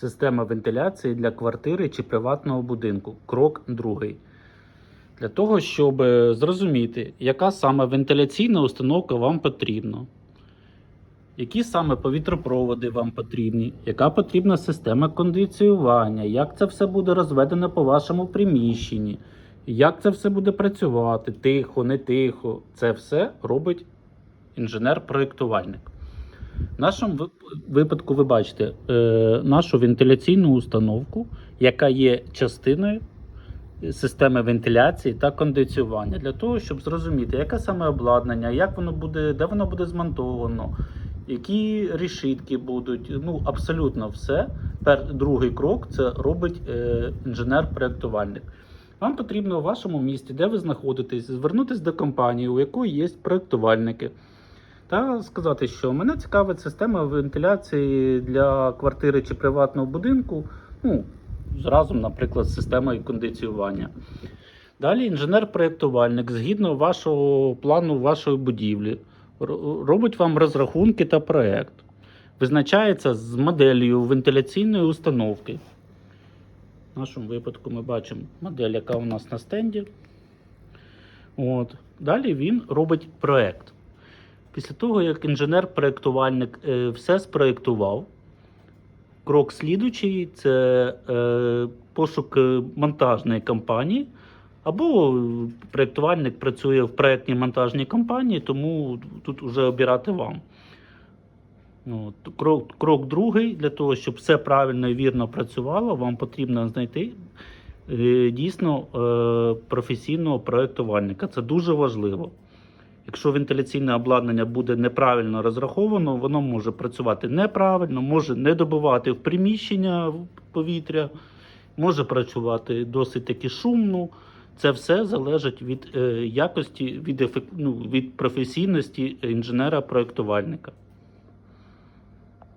Система вентиляції для квартири чи приватного будинку. Крок другий. Для того, щоб е, зрозуміти, яка саме вентиляційна установка вам потрібна, які саме повітропроводи вам потрібні, яка потрібна система кондиціювання, як це все буде розведено по вашому приміщенні, як це все буде працювати, тихо, не тихо. Це все робить інженер-проєктувальник. В нашому випадку ви бачите е, нашу вентиляційну установку, яка є частиною системи вентиляції та кондиціювання, для того, щоб зрозуміти, яке саме обладнання, як воно буде, де воно буде змонтовано, які рішітки будуть. Ну, абсолютно все. Пер, другий крок це робить е, інженер-проєктувальник. Вам потрібно у вашому місті, де ви знаходитесь, звернутися до компанії, у якої є проєктувальники, та сказати, що мене цікавить система вентиляції для квартири чи приватного будинку. Ну, разом, наприклад, з системою кондиціювання. Далі інженер-проєктувальник, згідно вашого плану вашої будівлі, робить вам розрахунки та проєкт. Визначається з моделлю вентиляційної установки. В нашому випадку ми бачимо модель, яка у нас на стенді. От. Далі він робить проєкт. Після того, як інженер-проєктувальник е, все спроєктував, крок слідуючий це е, пошук е, монтажної компанії. Або проєктувальник працює в проєктній монтажній компанії, тому тут вже обирати вам. Ну, От, крок, крок другий, для того, щоб все правильно і вірно працювало, вам потрібно знайти дійсно професійного проєктувальника. Це дуже важливо. Якщо вентиляційне обладнання буде неправильно розраховано, воно може працювати неправильно, може не добувати в приміщення повітря, може працювати досить таки шумно. Це все залежить від е, якості, від, ефект, ну, від професійності інженера-проєктувальника.